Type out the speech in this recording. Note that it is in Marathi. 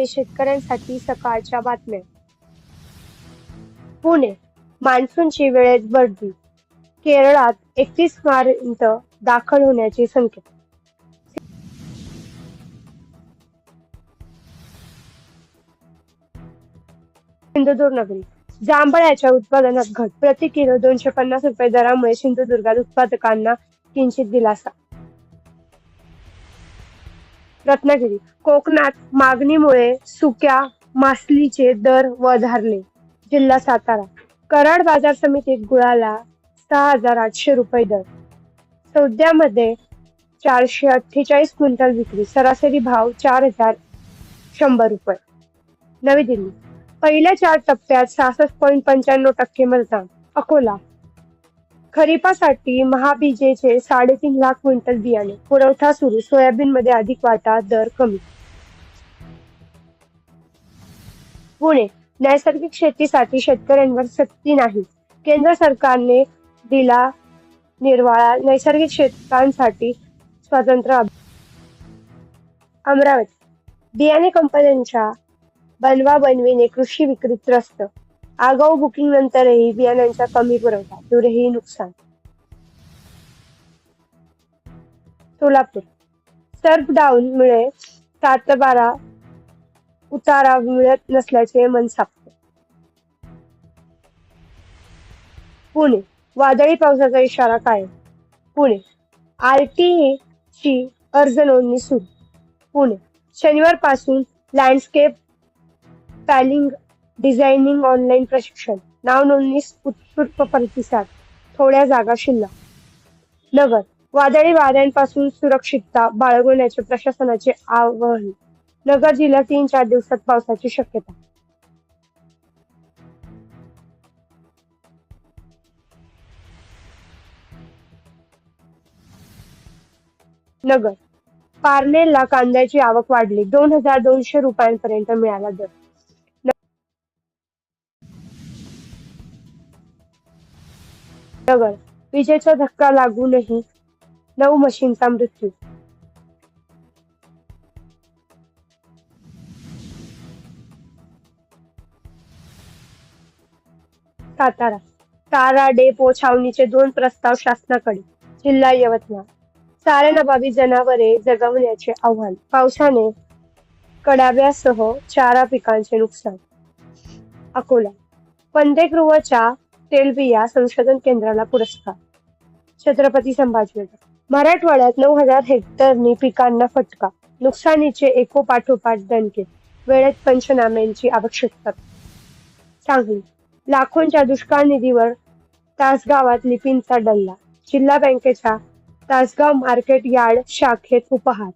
पुणे शेतकऱ्यांसाठी सकाळच्या बातम्या. पुणे मान्सूनची वेळेत बढती केरळात एकतीस पर्यंत दाखल होण्याची संख्या. सिंधुदुर्ग नगरी. जांभळाच्या उत्पादनात घट. प्रति किलो दोनशे पन्नास रुपये दरामुळे सिंधुदुर्गात उत्पादकांना किंचित दिलासा. रत्नागिरी. कोकणात मागणीमुळे सुक्या मासलीचे दर वधारले. जिल्हा सातारा. कराड बाजार समितीत गुळाला सहा हजार आठशे रुपये दर. सौद्यामध्ये चारशे अठ्ठेचाळीस क्विंटल विक्री. सरासरी भाव चार हजार शंभर रुपये. नवी दिल्ली. पहिल्या चार टप्प्यात सहासष्ट पॉईंट पंच्याण्णव टक्के मतदान अकोला. खरीपासाठी महाबीजेचे साडेतीन लाख क्विंटल बियाणे. पुरवठा सुरू. सोयाबीन मध्ये अधिक वाटा दर कमी. पुणे. नैसर्गिक शेतीसाठी शेतकऱ्यांवर सक्ती नाही. केंद्र सरकारने दिला निर्वाळा नैसर्गिक शेतकांसाठी स्वतंत्र अमरावती. बियाणे कंपन्यांच्या बनवा बनवीने कृषी विक्री त्रस्त आगाऊ बुकिंग नंतरही बियाण्यांचा कमी पुरवठा दूरही नुकसान. सोलापूर. सर्फ डाऊन मुळे सात बारा उतारा मिळत नसल्याचे मन सापते पुणे. वादळी पावसाचा इशारा काय पुणे. आरटीई ची अर्ज नोंदणी सुरू. पुणे. शनिवारपासून लँडस्केप पॅलिंग डिझायनिंग ऑनलाईन प्रशिक्षण नाव नोंदणीस उत्स्फूर्त प्रतिसाद थोड्या जागा शिल्लक. नगर वादळी वाऱ्यांपासून सुरक्षितता बाळगण्याचे प्रशासनाचे आवाहन. नगर जिल्ह्यात तीन चार दिवसात पावसाची शक्यता. नगर पारनेरला कांद्याची आवक वाढली. दोन हजार दोनशे रुपयांपर्यंत मिळाला दर. नगर विजेचा धक्का लागूनही नऊ मशीनचा मृत्यू. सातारा. तारा डेपो छावणीचे दोन प्रस्ताव शासनाकडे. जिल्हा यवतमाळ. चाऱ्यानबाबी जनावरे जगवण्याचे आव्हान. पावसाने कडाव्यासह चारा पिकांचे नुकसान. अकोला. पंदेगृहच्या तेलबिया संशोधन केंद्राला पुरस्कार. छत्रपती संभाजीनगर. मराठवाड्यात नऊ हजार हेक्टरनी पिकांना फटका. नुकसानीचे एकोपाठोपाठ दणके. वेळेत पंचनाम्यांची आवश्यकता. सांगली. लाखोंच्या दुष्काळ निधीवर तासगावात लिपींचा डल्ला. जिल्हा बँकेच्या तासगाव मार्केट यार्ड शाखेत उपहार.